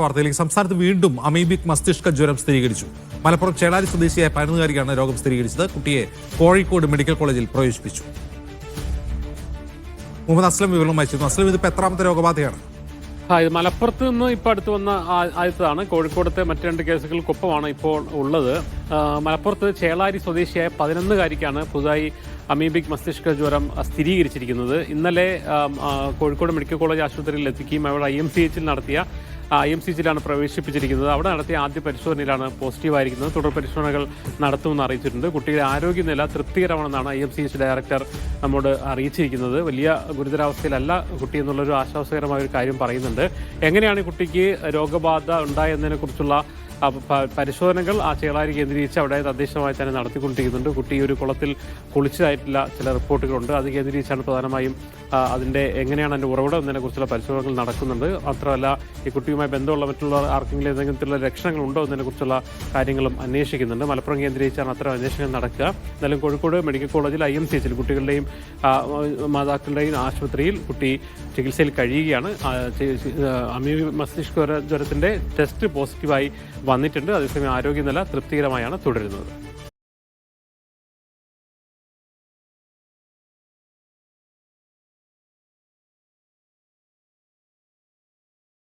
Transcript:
വാർത്തയിലേക്ക് സംസ്ഥാനത്ത് വീണ്ടും അമീബിക് മസ്തിഷ്ക ജ്വരം സ്ഥിരീകരിച്ചു. മലപ്പുറം ചേളാരി സ്വദേശിയായ പതിനൊന്നുകാരിക്കാണ് രോഗം സ്ഥിരീകരിച്ചത്. കുട്ടിയെ കോഴിക്കോട് മെഡിക്കൽ കോളേജിൽ പ്രവേശിപ്പിച്ചു. മുഹമ്മദ് അസ്ലം വിവരവുമായി ചേരുന്നു അസ്ലം ഇതിപ്പോ എത്രാമത്തെ രോഗബാധയാണ്? ഇത് മലപ്പുറത്ത് നിന്ന് ഇപ്പോൾ അടുത്ത് വന്ന ആദ്യത്തതാണ് കോഴിക്കോടത്തെ മറ്റ് രണ്ട് കേസുകൾക്കൊപ്പമാണ് ഇപ്പോൾ ഉള്ളത്. മലപ്പുറത്ത് ചേളാരി സ്വദേശിയായ പതിനൊന്നുകാരിക്കാണ് പുതുതായി അമീബിക് മസ്തിഷ്ക ജ്വരം സ്ഥിരീകരിച്ചിരിക്കുന്നത്. ഇന്നലെ കോഴിക്കോട് മെഡിക്കൽ കോളേജ് ആശുപത്രിയിൽ എത്തിക്കുകയും അവിടെ ഐ എം സി എച്ചിൽ നടത്തിയ എം സി ജിയിലാണ് പ്രവേശിപ്പിച്ചിരിക്കുന്നത്. അവിടെ നടത്തിയ ആദ്യ പരിശോധനയിലാണ് പോസിറ്റീവ് ആയിരിക്കുന്നത്. തുടർ പരിശോധനകൾ നടത്തുമെന്ന് അറിയിച്ചിട്ടുണ്ട്. കുട്ടിയുടെ ആരോഗ്യനില തൃപ്തികരമാണെന്നാണ് I M C H director നമ്മോട് അറിയിച്ചിരിക്കുന്നത്. വലിയ ഗുരുതരാവസ്ഥയിലല്ല കുട്ടി എന്നുള്ളൊരു ആശ്വാസകരമായ ഒരു കാര്യം പറയുന്നുണ്ട്. എങ്ങനെയാണ് കുട്ടിക്ക് രോഗബാധ ഉണ്ടായെന്നതിനെ കുറിച്ചുള്ള ആ, പ- പരിശോധനകൾ ആ ചേളാരി കേന്ദ്രീകരിച്ച് അവിടെ തദ്ദേശമായി തന്നെ നടത്തിക്കൊണ്ടിരിക്കുന്നുണ്ട്. കുട്ടി ഒരു കുളത്തിൽ കുളിച്ചതായിട്ടുള്ള ചില റിപ്പോർട്ടുകളുണ്ട്. അത് കേന്ദ്രീകരിച്ചാണ് പ്രധാനമായും അതിന്റെ എങ്ങനെയാണ് അതിന്റെ ഉറവിടം എന്നതിനെ കുറിച്ചുള്ള പരിശോധനകൾ നടക്കുന്നുണ്ട്. മാത്രമല്ല ഈ കുട്ടിയുമായി ബന്ധമുള്ള മറ്റുള്ള ആർക്കെങ്കിലും എന്തെങ്കിലും തരത്തിലുള്ള ലക്ഷണങ്ങൾ ഉണ്ടോ എന്നതിനെ കുറിച്ചുള്ള കാര്യങ്ങളും അന്വേഷിക്കുന്നുണ്ട്. മലപ്പുറം കേന്ദ്രീകരിച്ചാണ് അത്തരം അന്വേഷണം നടക്കുക. എന്നാലും കോഴിക്കോട് മെഡിക്കൽ കോളേജിൽ ഐ എം സി എച്ചിൽ കുട്ടികളുടെയും മാതാക്കളുടെയും ആശുപത്രിയിൽ കുട്ടി ചികിത്സയിൽ കഴിയുകയാണ്. അമീബി മസ്തിഷ്ക ജ്വരത്തിന്റെ ടെസ്റ്റ് പോസിറ്റീവായി വന്നിട്ടുണ്ട്. അതേസമയം ആരോഗ്യനില തൃപ്തികരമായാണ് തുടരുന്നത്.